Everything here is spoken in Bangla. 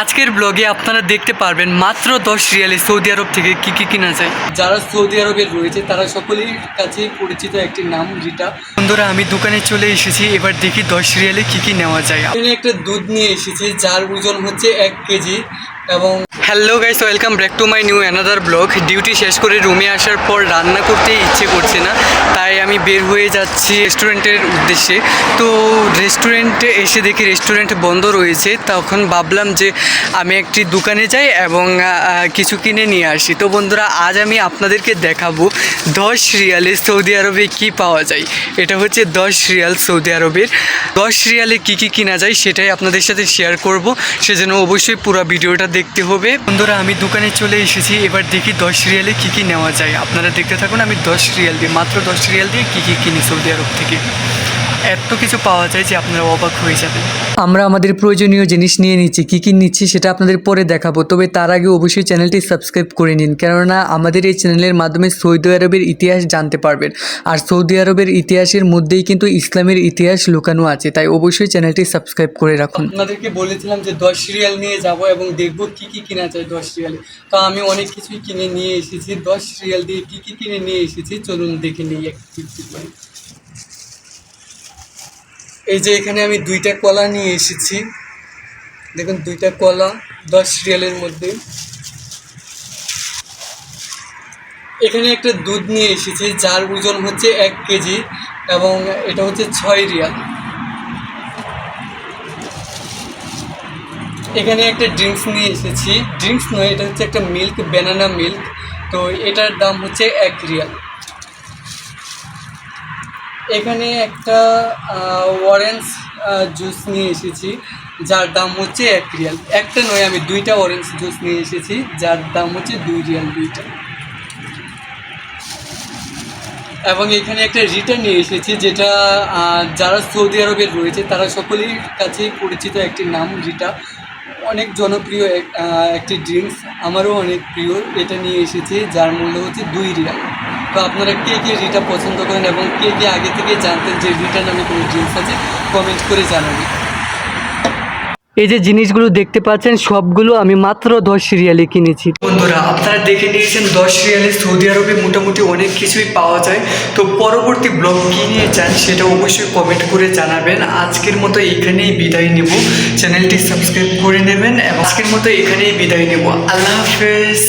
আজকের ব্লগে আপনারা দেখতে পারবেন মাত্র দশ রিয়ালে সৌদি আরব থেকে কি কি কিনা যায়। যারা সৌদি আরবের রয়েছে, তারা সকলের কাছে পরিচিত একটি নাম যেটা বন্ধুরা, আমি দোকানে চলে এসেছি, এবার দেখি দশ রিয়ালে কি কি নেওয়া যায়। আমি একটা দুধ নিয়ে এসেছি, যার ওজন হচ্ছে এক কেজি এবং hello guys, welcome back to my new another blog. Duty শেষ করে রুমে আসার পর রান্না করতে ইচ্ছে করছে না, তাই আমি বের হয়ে যাচ্ছি রেস্টুরেন্টের উদ্দেশ্যে। তো রেস্টুরেন্টে এসে দেখি রেস্টুরেন্ট বন্ধ রয়েছে, তখন ভাবলাম যে আমি একটি দোকানে যাই এবং কিছু কিনে নিয়ে আসি। তো বন্ধুরা, আজ আমি আপনাদেরকে দেখাবো দশ রিয়ালে সৌদি আরবে কি পাওয়া যায়। এটা হচ্ছে দশ রিয়াল সৌদি আরবের। দশ রিয়ালে কি কি কিনা যায় সেটাই আপনাদের সাথে শেয়ার করব, সেজন্য অবশ্যই পুরো ভিডিওটা দেখতে হবে। বন্ধুরা, আমি দোকানে চলে এসেছি। এবার দেখি দশ রিয়ালে কী কী নেওয়া যায়। আপনারা দেখতে থাকুন, আমি দশ রিয়াল দিয়ে মাত্র দশ রিয়াল দিয়ে কী কী কিনি সৌদি আরব থেকে। এত কিছু পাওয়া যায় যে আপনারা অবাক হয়ে যাবেন। আমরা আমাদের প্রয়োজনীয় জিনিস নিয়ে নিচ্ছি কী কী নিচ্ছি সেটা আপনাদের পরে দেখাবো। তবে তার আগে অবশ্যই চ্যানেলটি সাবস্ক্রাইব করে নিন কেননা আমাদের এই চ্যানেলের মাধ্যমে সৌদি আরবের ইতিহাস জানতে পারবেন। আর সৌদি আরবের ইতিহাসের মধ্যেই কিন্তু ইসলামের ইতিহাস লুকানো আছে তাই অবশ্যই চ্যানেলটি সাবস্ক্রাইব করে রাখুন। আপনাদেরকে বলেছিলাম যে দশ রিয়াল নিয়ে যাব এবং দেখব কী কী কেনা যায় দশ রিয়ালে। তো আমি অনেক কিছুই কিনে নিয়ে এসেছি দশ রিয়াল দিয়ে কী কী কিনে নিয়ে এসেছি চলুন দেখে নিই একটু করে। এই যে এখানে আমি দুইটা কলা নিয়ে এসেছি। দেখুন, দুইটা কলা দশ রিয়ালের মধ্যে। এখানে একটা দুধ নিয়ে এসেছি, যার ওজন হচ্ছে এক কেজি এবং এটা হচ্ছে ছয় রিয়াল। এখানে একটা ড্রিঙ্কস নিয়ে এসেছি। ড্রিঙ্কস নয়, এটা হচ্ছে একটা মিল্ক, ব্যানানা মিল্ক। তো এটার দাম হচ্ছে এক রিয়াল। এখানে একটা অরেঞ্জ জুস নিয়ে এসেছি, যার দাম হচ্ছে এক রিয়াল। একটা নয়, আমি দুইটা অরেঞ্জ জুস নিয়ে এসেছি, যার দাম হচ্ছে দুই রিয়াল দুইটা। এবং এখানে একটা রিটার্ন নিয়ে এসেছি, যেটা যারা সৌদি আরবের রয়েছে, তারা সকলের কাছে পরিচিত একটি নাম রিটা অনেক জনপ্রিয় এক- একটি ড্রিঙ্কস আমারও অনেক প্রিয়, এটা নিয়ে এসেছি, যার মূল্য হচ্ছে দুই রিয়াল। তো আপনারা কে কে রিটা পছন্দ করেন এবং কে কে আগে থেকে জানতেন যে রিটা নামে কোনো ড্রিঙ্কস আছে কমেন্ট করে জানাবেন। এই যে জিনিসগুলো দেখতে পাচ্ছেন সবগুলো আমি মাত্র দশ রিয়ালে কিনেছি। বন্ধুরা আপনারা দেখে নিয়েছেন দশ রিয়ালে সৌদি আরবে মোটামুটি অনেক কিছুই পাওয়া যায়। তো পরবর্তী ব্লগ কী নিয়ে চান সেটা অবশ্যই কমেন্ট করে জানাবেন। আজকের মতো এখানেই বিদায় নেব। চ্যানেলটি সাবস্ক্রাইব করে নেবেন এবং আজকের মতো এখানেই বিদায় নেব। আল্লাহ হাফেজ।